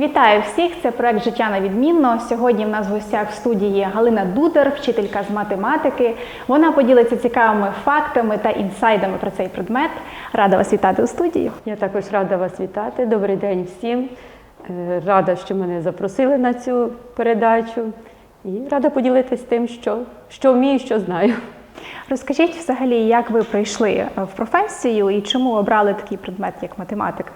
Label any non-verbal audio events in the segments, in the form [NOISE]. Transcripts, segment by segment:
Вітаю всіх! Це проект Життя на відмінно. Сьогодні в нас в гостях в студії Галина Дудер, вчителька з математики. Вона поділиться цікавими фактами та інсайдами про цей предмет. Рада вас вітати у студії. Я також рада вас вітати. Добрий день всім. Е, Рада, що мене запросили на цю передачу. І рада поділитися тим, що, що вмію, що знаю. Розкажіть взагалі, як ви прийшли в професію і чому обрали такий предмет, як математика?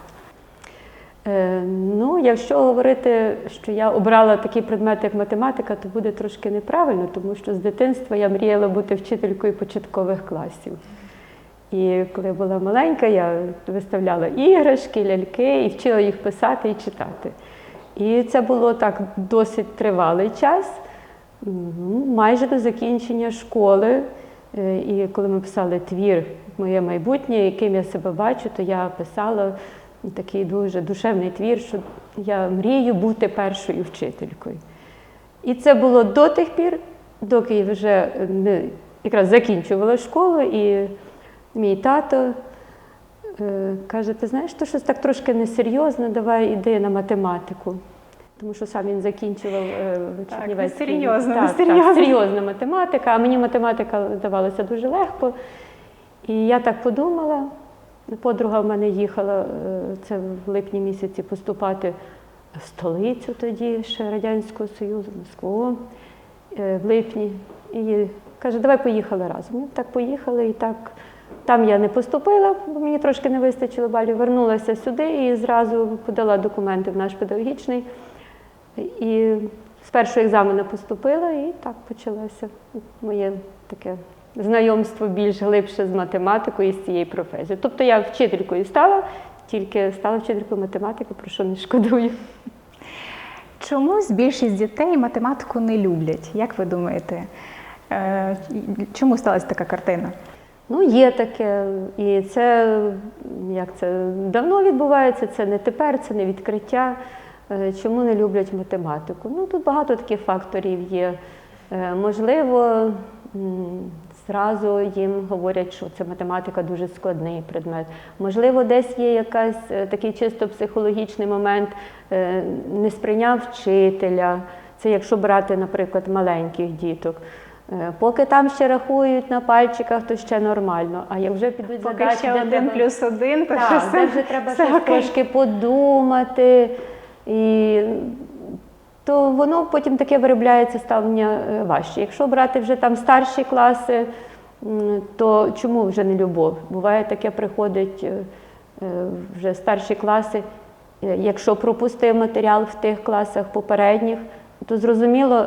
Е, Ну, якщо говорити, що я обрала такий предмет, як математика, то буде трошки неправильно, тому що з дитинства я мріяла бути вчителькою початкових класів. І коли була маленька, я виставляла іграшки, ляльки і вчила їх писати і читати. І це було так досить тривалий час, майже до закінчення школи. Е, І коли ми писали твір Моє майбутнє, яким я себе бачу, то я писала такий дуже душевний твір, що я мрію бути першою вчителькою. І це було до тих пір, доки я вже якраз закінчувала школу, і мій тато е, каже: ти знаєш, то щось так трошки несерйозно, давай іди на математику. Тому що сам він закінчував е, Чернівецький. несерйозно, так, несерйозно. Так, серйозна математика, а мені математика давалася дуже легко. І я так подумала. Подруга в мене їхала е, це в липні місяці поступати в столицю тоді, ще Радянського Союзу, Москву е, в липні. І каже, давай поїхали разом. Ми так поїхали, і так там я не поступила, бо мені трошки не вистачило балів. Вернулася сюди і зразу подала документи в наш педагогічний. І з першого екзамену поступила, і так почалося моє таке знайомство більш глибше з математикою і з цією професією. Тобто я вчителькою стала, тільки стала вчителькою математики, про що не шкодую. Чомусь більшість дітей математику не люблять. Як ви думаєте? Е, Чому сталася така картина? Ну, є таке, і це як це давно відбувається, це не тепер, це не відкриття. Е, Чому не люблять математику? Ну тут багато таких факторів є. Е, Можливо, зразу їм говорять, що це математика дуже складний предмет. Можливо, десь є якась е, такий чисто психологічний момент е, не сприйняв вчителя. Це якщо брати, наприклад, маленьких діток. Е, Поки там ще рахують на пальчиках, то ще нормально. А як вже підуть Поки задачі, ще один треба- плюс один, то так, все, вже треба все щось окей. трошки подумати. І то воно потім таке виробляється ставлення е, важче. Якщо брати вже там старші класи, то чому вже не любов? Буває таке приходить е, е, вже старші класи. Якщо пропустив матеріал в тих класах попередніх, то зрозуміло,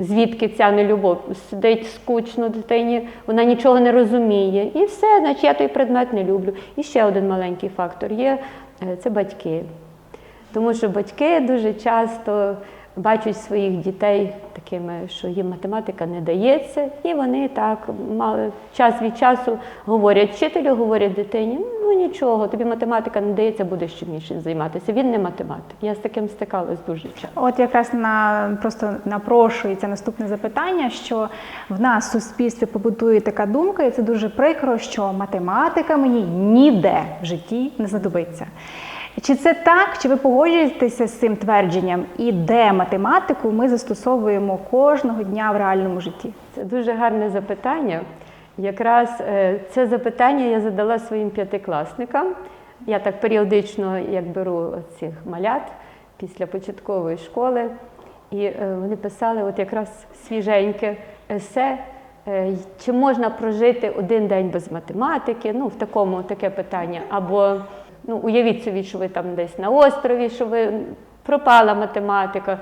звідки ця нелюбов. Сидить скучно дитині, вона нічого не розуміє. І все, значить я той предмет не люблю. І ще один маленький фактор є це батьки. Тому що батьки дуже часто бачать своїх дітей такими, що їм математика не дається, і вони так мали час від часу говорять вчителю, говорять дитині, ну нічого, тобі математика не дається, будеш чим займатися. Він не математик. Я з таким стикалась дуже часто. От якраз на просто напрошується наступне запитання, що в нас в суспільстві побутує така думка, і це дуже прикро, що математика мені ніде в житті не знадобиться. Чи це так, чи ви погоджуєтеся з цим твердженням? І де математику ми застосовуємо кожного дня в реальному житті? Це дуже гарне запитання. Якраз е, це запитання я задала своїм п'ятикласникам. Я так періодично як беру цих малят після початкової школи, і е, вони писали от якраз свіженьке есе. е, Чи можна прожити один день без математики? Ну, в такому таке питання. Або ну, уявіть собі, що ви там десь на острові, що ви пропала математика.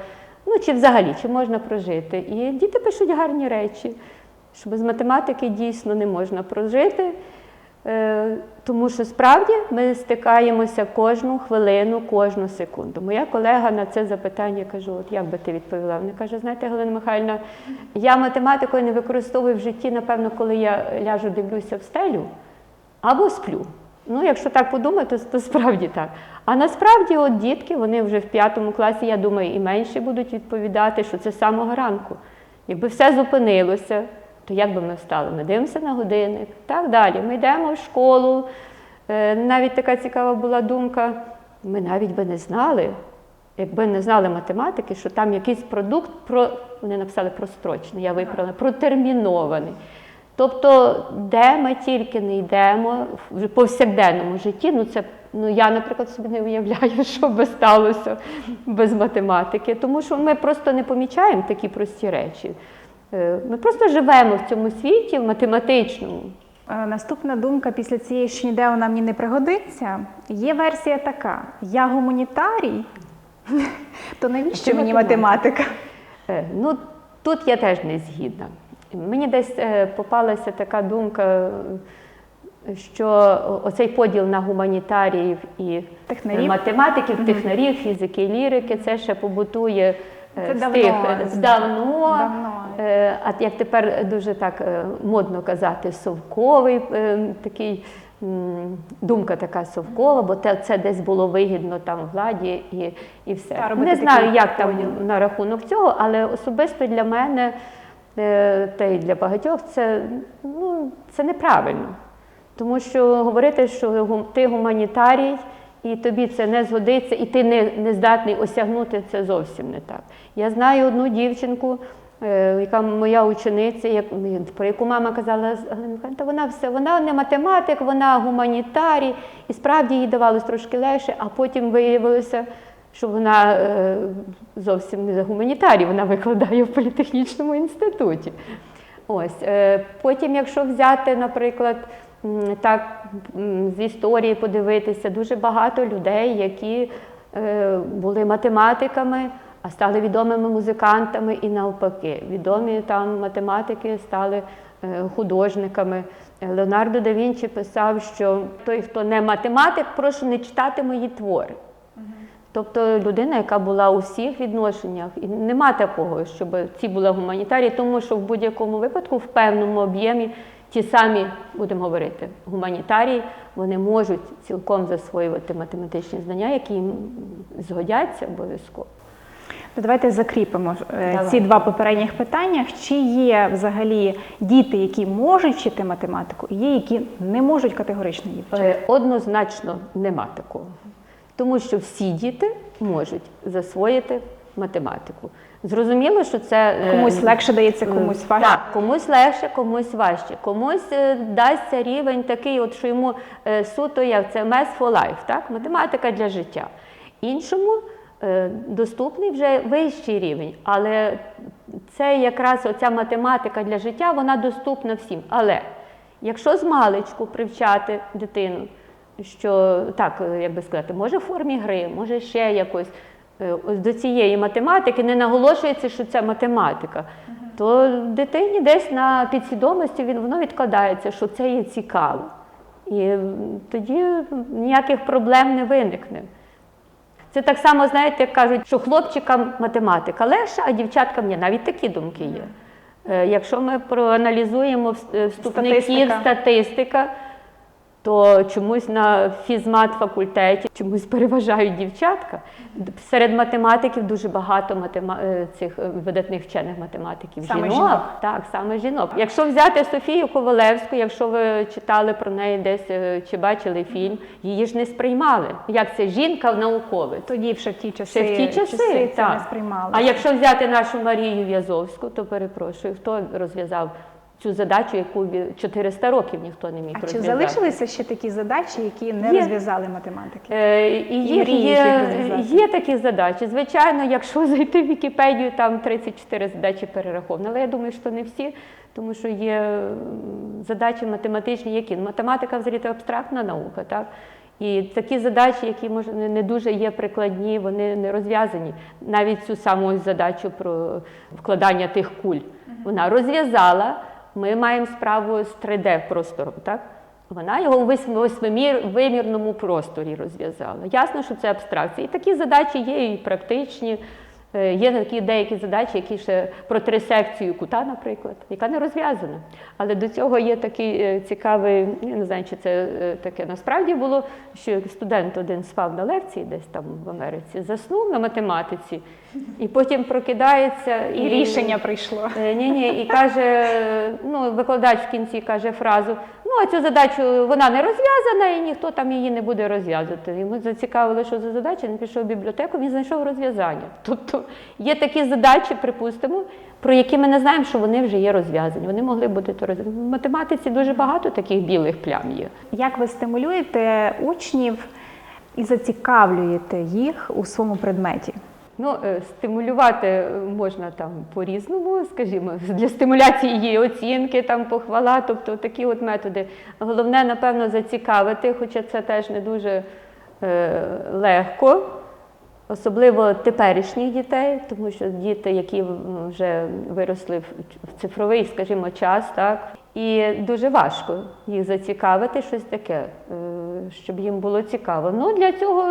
Ну, чи взагалі, чи можна прожити? І діти пишуть гарні речі, що без математики дійсно не можна прожити, е, тому що справді ми стикаємося кожну хвилину, кожну секунду. Моя колега на це запитання кажу: от як би ти відповіла? Вона каже: знаєте, Галина Михайлівна, я математикою не використовую в житті, напевно, коли я ляжу, дивлюся в стелю або сплю. Ну, якщо так подумати, то, то справді так. А насправді, от дітки, вони вже в п'ятому класі, я думаю, і менше будуть відповідати, що це з самого ранку. Якби все зупинилося, то як би ми встали? Ми дивимося на годинник, так далі. Ми йдемо в школу. Е, Навіть така цікава була думка. Ми навіть би не знали, якби не знали математики, що там якийсь продукт про вони написали прострочний, я виправила, протермінований. Тобто, де ми тільки не йдемо в повсякденному житті, ну це ну я, наприклад, собі не уявляю, [LAUGHS] що би сталося без математики, тому що ми просто не помічаємо такі прості речі. Е, Ми просто живемо в цьому світі, в математичному. Е, Наступна думка після цієї, що ніде вона мені не пригодиться. Є версія така: я гуманітарій, [LAUGHS] то навіщо мені математика? математика? Е, Ну, тут я теж не згідна. Мені десь е, попалася така думка, е, що оцей поділ на гуманітаріїв і Технарів. математиків, технарів, фізики, лірики, це ще побутує е, Це з давно, тих з- давно. давно. Е, А як тепер дуже так е, модно казати, совковий е, такий. Думка така совкова, бо це десь було вигідно там владі і, і все. Не знаю, як там на рахунок цього, але особисто для мене е, та й для багатьох це, ну, це неправильно. Тому що говорити, що ти гуманітарій, і тобі це не згодиться, і ти не, не здатний осягнути це зовсім не так. Я знаю одну дівчинку, е, яка моя учениця, як, про яку мама казала, «Та вона все, вона не математик, вона гуманітарій. І справді їй давалось трошки легше, а потім виявилося, що вона е, зовсім не гуманітарій, вона викладає в політехнічному інституті. Ось е, потім, якщо взяти, наприклад, так з історії подивитися, дуже багато людей, які е, були математиками, а стали відомими музикантами і навпаки. Відомі там математики стали художниками. Леонардо да Вінчі писав, що той, хто не математик, прошу не читати мої твори. Тобто людина, яка була у всіх відношеннях, і нема такого, щоб ці були гуманітарії, тому що в будь-якому випадку, в певному об'ємі, ті самі, будемо говорити, гуманітарії, вони можуть цілком засвоювати математичні знання, які їм згодяться обов'язково. То давайте закріпимо е, Давай. ці два попередніх питання. Чи є взагалі діти, які можуть вчити математику, і є, які не можуть категорично її вчити? Е, Однозначно нема такого. Тому що всі діти можуть засвоїти математику. Зрозуміло, що це е, Комусь легше дається, Е, комусь важче. Так, комусь легше, комусь важче. Комусь е, дасться рівень такий, от що йому суто як це Math for life, так? математика для життя. Іншому доступний вже вищий рівень. Але це якраз оця математика для життя, вона доступна всім. Але якщо з маличку привчати дитину, що так, е, як би сказати, може в формі гри, може ще якось. е, ось До цієї математики не наголошується, що це математика, то дитині десь на підсвідомості він, воно відкладається, що це є цікаво. І тоді ніяких проблем не виникне. Це так само, знаєте, як кажуть, що хлопчикам математика легша, а дівчаткам ні. Навіть такі думки є. Е, Якщо ми проаналізуємо вступників, Статистика. статистика, то чомусь на фізмат факультеті чомусь переважають дівчатка. Серед математиків дуже багато матема... е, цих е, видатних вчених математиків. Саме жінок. жінок. Так, саме жінок. Якщо взяти Софію Ковалевську, якщо ви читали про неї десь е, чи бачили фільм, її ж не сприймали. Як це жінка науковець? Тоді ще в ті часи, Ще в ті часи, це так. не сприймали. А якщо взяти нашу Марію В'язовську, то перепрошую, хто розв'язав цю задачу, яку 400 років ніхто не міг А чи залишилися ще такі задачі, які не Є. розв'язали математики? Е, І І є, мрії є, є такі задачі. Звичайно, якщо [LAUGHS] зайти в Вікіпедію, там 34 задачі перераховано. Але я думаю, що не всі, тому що є задачі математичні, які математика взагалі це абстрактна наука, так? І такі задачі, які може не дуже є прикладні, вони не розв'язані. Навіть цю саму задачу про вкладання тих куль. Вона розв'язала. Ми маємо справу з 3D простором, так? Вона його у вис- просторі розв'язала. Ясно, що це абстракція. І такі задачі є і практичні. Е, Є такі деякі задачі, які ще про трисекцію кута, наприклад, яка не розв'язана. Але до цього є такий е, цікавий, я не знаю, чи це е, таке насправді було, що студент один спав на лекції десь там в Америці, заснув на математиці, і потім прокидається І рішення прийшло. Ні, ні, і каже, ну, викладач в кінці каже фразу: ну, а цю задачу вона не розв'язана, і ніхто там її не буде розв'язувати. Йому зацікавило, що за задача, він пішов в бібліотеку, він знайшов розв'язання. Тобто є такі задачі, припустимо, про які ми не знаємо, що вони вже є розв'язані. Вони могли бути то розв'язані. В математиці дуже багато таких білих плям є. Як ви стимулюєте учнів і зацікавлюєте їх у своєму предметі? Ну, е, стимулювати е, можна там по-різному, скажімо, для стимуляції її оцінки, там похвала, тобто такі от методи. Головне, напевно, зацікавити, хоча це теж не дуже е, легко, особливо теперішніх дітей, тому що діти, які вже виросли в цифровий, скажімо, час, так, і дуже важко їх зацікавити щось таке, е, щоб їм було цікаво. Ну, для цього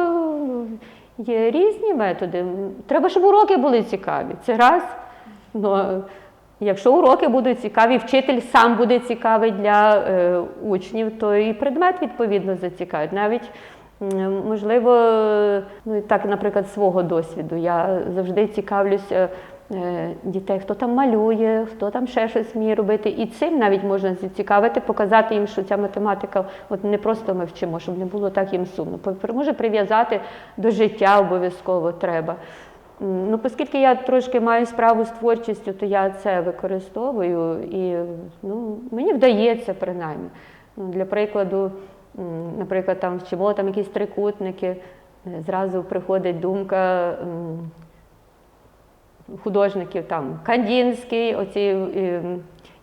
є різні методи. Треба, щоб уроки були цікаві. Це раз. Ну, якщо уроки будуть цікаві, вчитель сам буде цікавий для е, учнів, то і предмет відповідно зацікавить. Навіть можливо, ну так, наприклад, свого досвіду. Я завжди цікавлюся. Е, Дітей, хто там малює, хто там ще щось вміє робити, і цим навіть можна зацікавити, показати їм, що ця математика, от не просто ми вчимо, щоб не було так їм сумно. Може прив'язати до життя обов'язково треба. Ну, оскільки я трошки маю справу з творчістю, то я це використовую і ну, мені вдається принаймні. Ну, для прикладу, наприклад, там вчимо там якісь трикутники, е, зразу приходить думка художників там Кандінський, оці е,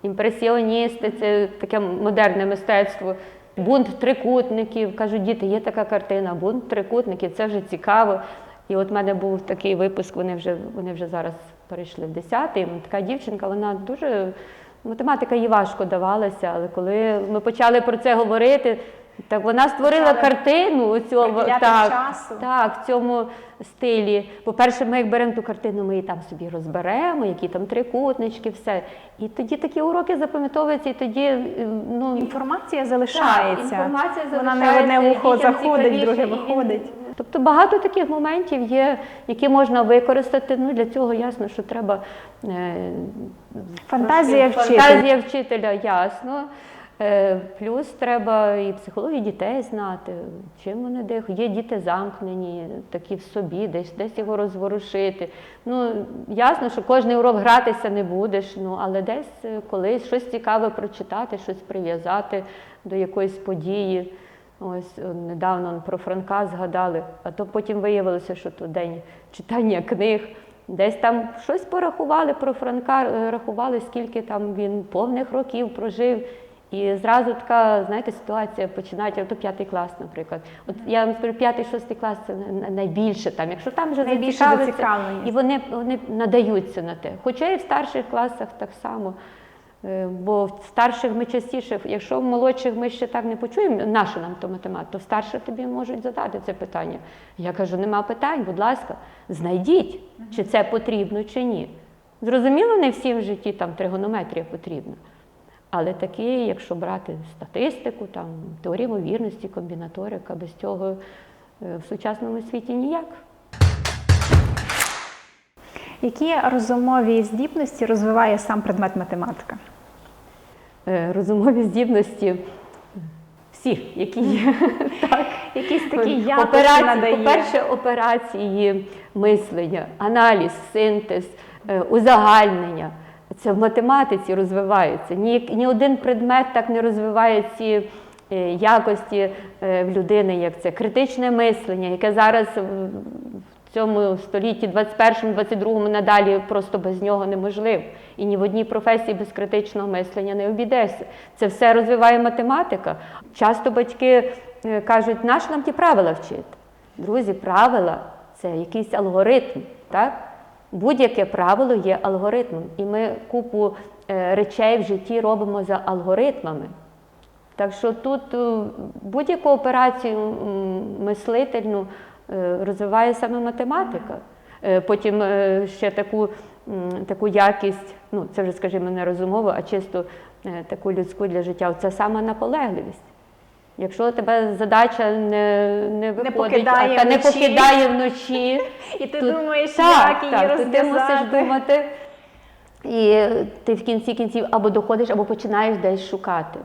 імпресіоністи, це таке модерне мистецтво. Бунт трикутників. Кажуть, діти, є така картина, бунт трикутників, це вже цікаво. І от в мене був такий випуск, вони вже, вони вже зараз перейшли в 10-й. Така дівчинка, вона дуже. Математика їй важко давалася, але коли ми почали про це говорити, так вона створила Почали картину у цьому, так, часу. так, в цьому стилі. По-перше, ми як беремо ту картину, ми її там собі розберемо, які там трикутнички, все. І тоді такі уроки запам'ятовуються, і тоді ну, Інформація так, залишається. інформація Вона не в одне вухо заходить, друге і він- виходить. Тобто багато таких моментів є, які можна використати. Ну, для цього ясно, що треба е, Фантазія вчителя. Фантазія вчителя, ясно. Е, Плюс треба і психологію дітей знати, чим вони дихають. Є діти замкнені, такі в собі, десь, десь його розворушити. Ну, ясно, що кожний урок гратися не будеш, ну, але десь е, колись щось цікаве прочитати, щось прив'язати до якоїсь події. Ось е, недавно про Франка згадали, а то потім виявилося, що то день читання книг. Десь там щось порахували про Франка, рахували, скільки там він повних років прожив. І зразу така, знаєте, ситуація починається, то п'ятий клас, наприклад. От я вам скажу, п'ятий, шостий клас це на- найбільше там. Якщо там вже Найбільше зацікавленість. і вони, вони надаються на те. Хоча і в старших класах так само. Е, Бо в старших ми частіше, якщо в молодших ми ще так не почуємо, наша нам то математика, то в старших тобі можуть задати це питання. Я кажу, нема питань, будь ласка, знайдіть, чи це потрібно, чи ні. Зрозуміло, не всім в житті там тригонометрія потрібна. Але такі, якщо брати статистику, там, теорію ймовірності, комбінаторика, без цього е, в сучасному світі ніяк. Які розумові здібності розвиває сам предмет математика? Е, Розумові здібності всіх, які є. [LAUGHS] так. Якісь такі якості надає? По-перше, операції мислення, аналіз, синтез, е, узагальнення. Це в математиці розвивається. Ні, ні один предмет так не розвиває ці е, якості е, в людини, як це критичне мислення, яке зараз в цьому столітті 21 22 надалі просто без нього неможливо. І ні в одній професії без критичного мислення не обійдешся. Це все розвиває математика. Часто батьки е, кажуть, наш нам ті правила вчити. Друзі, правила це якийсь алгоритм. Так? Будь-яке правило є алгоритмом. І ми купу е, речей в житті робимо за алгоритмами. Так що тут е, будь-яку операцію мислительну е, розвиває саме математика. Потім ще таку, таку якість, ну це вже, скажімо, не розумову, а чисто таку людську для життя. Це саме наполегливість. Якщо тебе задача не, не виходить, покидає а та не покидає вночі, [LAUGHS] І ти Тут- думаєш, так, як її так, то ти мусиш думати. І ти в кінці кінців або доходиш, або починаєш десь шукати.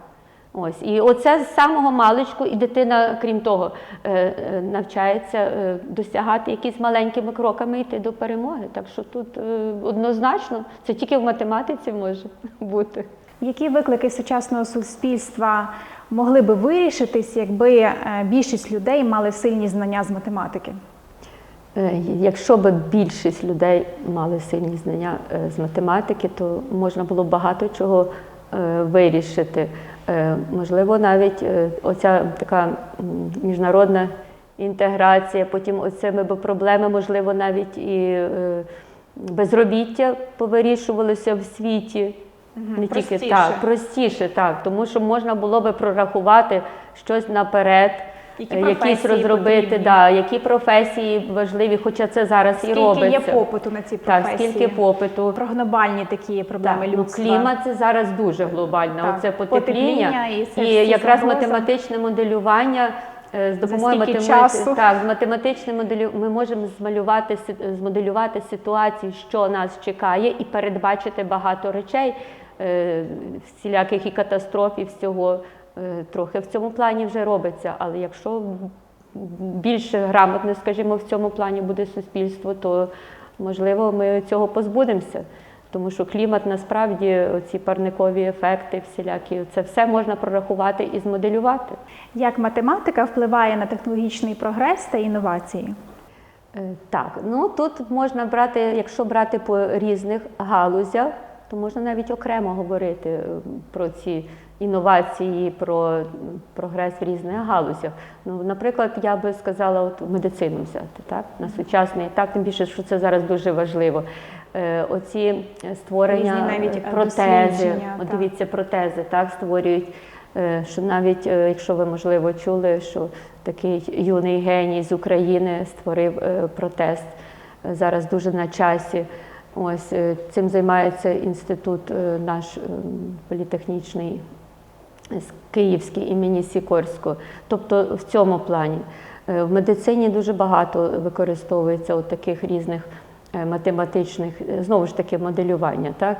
Ось і оце з самого маличку, і дитина, крім того, е, е, навчається е, досягати якісь маленькими кроками йти до перемоги. Так що тут однозначно це тільки в математиці може [LAUGHS] бути. Які виклики сучасного суспільства могли би вирішитись, якби е, більшість людей мали сильні знання з математики? Е, Якщо б більшість людей мали сильні знання е, з математики, то можна було б багато чого вирішити. Можливо, навіть оця така міжнародна інтеграція, потім оцими проблеми, можливо, навіть і безробіття повирішувалося в світі. Не тільки простіше. так, простіше, так, тому що можна було би прорахувати щось наперед, Які е, якісь розробити, потрібні? да, які професії важливі, хоча це зараз і Скільки є попиту на ці Так, професії? скільки попиту. Про глобальні такі проблеми Так, ну, клімат це зараз дуже глобально. Так, Оце потепління потепління і і, це якраз загрози. математичне моделювання. е, З допомогою математи- часу. так, з математичним моделю ми можемо змалювати змоделювати ситуацію, що нас чекає, і передбачити багато речей, всіляких і катастроф, і всього. Е, Трохи в цьому плані вже робиться. Але якщо більше грамотне, скажімо, в цьому плані буде суспільство, то можливо ми цього позбудемося. Тому що клімат насправді ці парникові ефекти, всілякі, це все можна прорахувати і змоделювати. Як математика впливає на технологічний прогрес та інновації? Е, Так, ну тут можна брати, якщо брати по різних галузях, то можна навіть окремо говорити е, про ці інновації, про прогрес в різних галузях. Ну, наприклад, я би сказала, от медицину взяти, так, на сучасний етап, тим більше, що це зараз дуже важливо. Е, Оці створення Різні навіть, е, протези, от дивіться, протези так створюють. Що навіть, якщо ви можливо чули, що такий юний геній з України створив протез е, зараз дуже на часі. Ось е, цим займається інститут е, наш е, політехнічний Київський імені Сікорського. Тобто в цьому плані. В медицині дуже багато використовується от таких різних математичних, знову ж таки, моделювання. Так?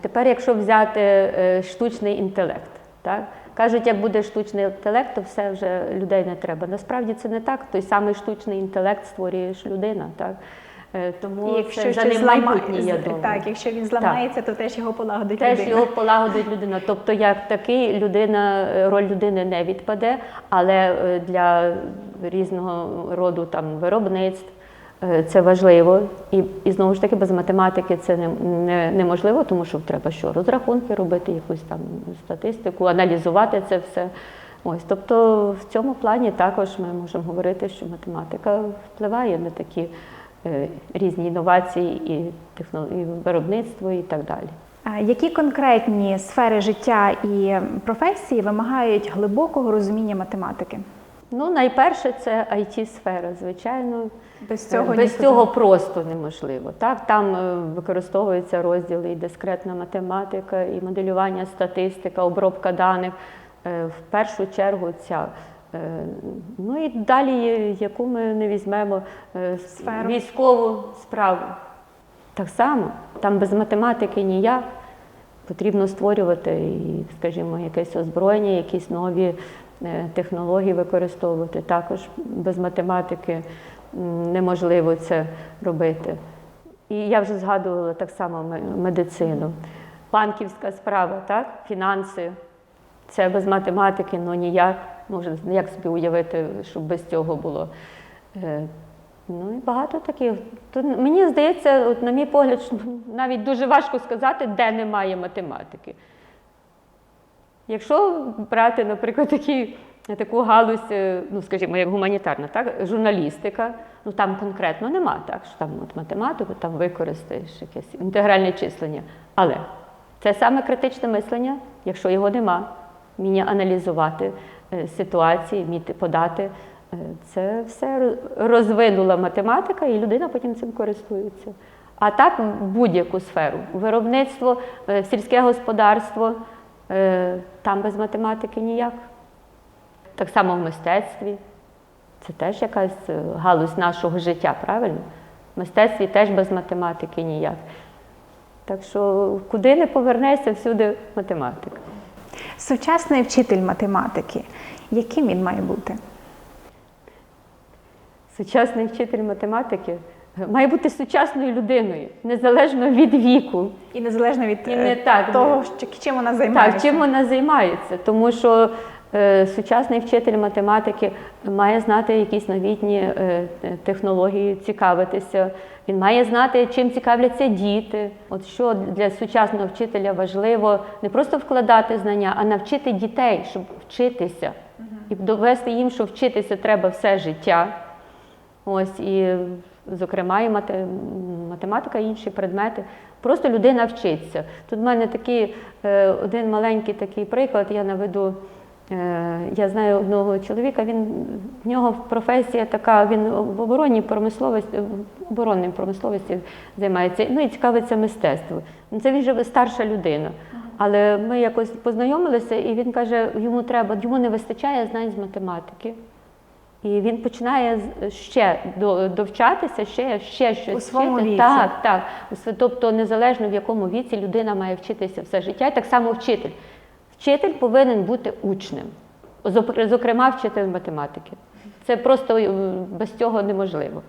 Тепер, якщо взяти штучний інтелект, так? кажуть, як буде штучний інтелект, то все вже людей не треба. Насправді це не так. Той самий штучний інтелект створює ж людина. Так? Е, Тому І якщо це за ним майбутнє, я думаю. Так, якщо він зламається, то теж його полагодить Теж людина. його полагодить людина. Тобто, як такий людина, роль людини не відпаде, але е, для різного роду там виробництв е, це важливо. І, і знову ж таки, без математики це не, не, неможливо, тому що треба що розрахунки робити, якусь там статистику, аналізувати це все. Ось, тобто в цьому плані також ми можемо говорити, що математика впливає на такі різні інновації і технології виробництво і так далі. Які конкретні сфери життя і професії вимагають глибокого розуміння математики? Ну, найперше, це it сфера звичайно. Без цього Без цього просто неможливо. Так, там е, використовуються розділи і дискретна математика, і моделювання, статистика, обробка даних. Е, В першу чергу ця. Е, Ну і далі, яку ми не візьмемо е, Сферу. військову справу. Так само, там без математики ніяк. Потрібно створювати, і, скажімо, якесь озброєння, якісь нові е, технології використовувати. Також без математики неможливо це робити. І я вже згадувала так само медицину. Банківська справа, так? фінанси. Це без математики, ну ніяк. Може, як собі уявити, щоб без цього було. Е, Ну і багато таких. То мені здається, от на мій погляд, навіть дуже важко сказати, де немає математики. Якщо брати, наприклад, такі, таку галузь, е, ну скажімо, як гуманітарна, так, журналістика, ну там конкретно нема, так, що там от математику там використаєш якесь інтегральне числення. Але це саме критичне мислення, якщо його нема, вміння аналізувати ситуації, вміти подати. е, Це все розвинула математика, і людина потім цим користується. А так в будь-яку сферу. Виробництво, е, сільське господарство, е, там без математики ніяк. Так само в мистецтві. Це теж якась е, галузь нашого життя, правильно? В мистецтві теж без математики ніяк. Так що куди не повернешся, всюди математика. Сучасний вчитель математики. Яким він має бути? Сучасний вчитель математики має бути сучасною людиною, незалежно від віку. І незалежно від І не е, так, того, чим вона займається. Так, чим вона займається? Тому що е, сучасний вчитель математики має знати якісь новітні е, технології, цікавитися. Він має знати, чим цікавляться діти. От що для сучасного вчителя важливо не просто вкладати знання, а навчити дітей, щоб вчитися. І довести їм, що вчитися треба все життя. Ось і, зокрема, і математика, і інші предмети. Просто людина вчиться. Тут в мене такий е, один маленький такий приклад, я наведу. Е, Я знаю одного чоловіка, він в нього професія така, він в оборонній промисловості, в оборонній промисловості займається, ну і цікавиться мистецтвом. Ну, Це він вже старша людина. Але ми якось познайомилися, і він каже, йому треба, йому не вистачає знань з математики. І він починає ще довчатися, ще, ще щось У своєму віці. Так, так. Тобто, незалежно в якому віці людина має вчитися все життя, і так само вчитель. Вчитель повинен бути учнем, зокрема, вчитель математики. Це просто е, без цього неможливо.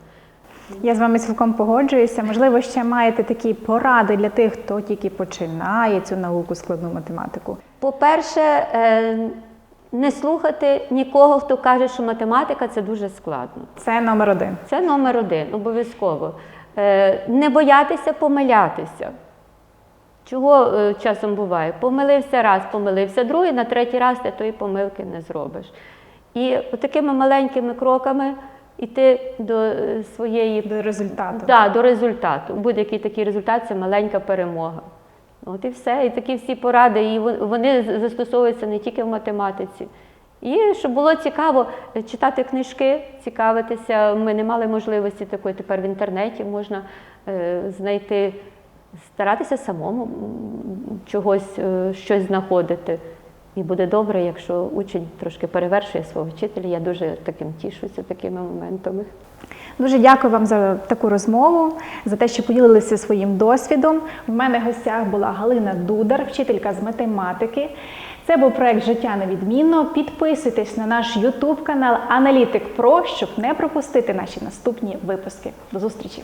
Я з вами цілком погоджуюся. Можливо, ще маєте такі поради для тих, хто тільки починає цю науку складну математику. По-перше, е, не слухати нікого, хто каже, що математика це дуже складно. Це номер один. Це номер один, обов'язково. Е, Не боятися помилятися. Чого е, часом буває? Помилився раз, помилився другий, на третій раз ти тої помилки не зробиш. І такими маленькими кроками йти до е, своєї До результату. Да, до результату. Будь-який такий результат це маленька перемога. От і все. І такі всі поради, і вони застосовуються не тільки в математиці. І щоб було цікаво е, читати книжки, цікавитися. Ми не мали можливості такої тепер в інтернеті можна е, знайти, старатися самому чогось, е, щось знаходити. І буде добре, якщо учень трошки перевершує свого вчителя. Я дуже таким тішуся такими моментами. Дуже дякую вам за таку розмову, за те, що поділилися своїм досвідом. В мене в гостях була Галина Дудар, вчителька з математики. Це був проект Життя невідмінно. Підписуйтесь на наш YouTube канал Аналітик Про, щоб не пропустити наші наступні випуски. До зустрічі!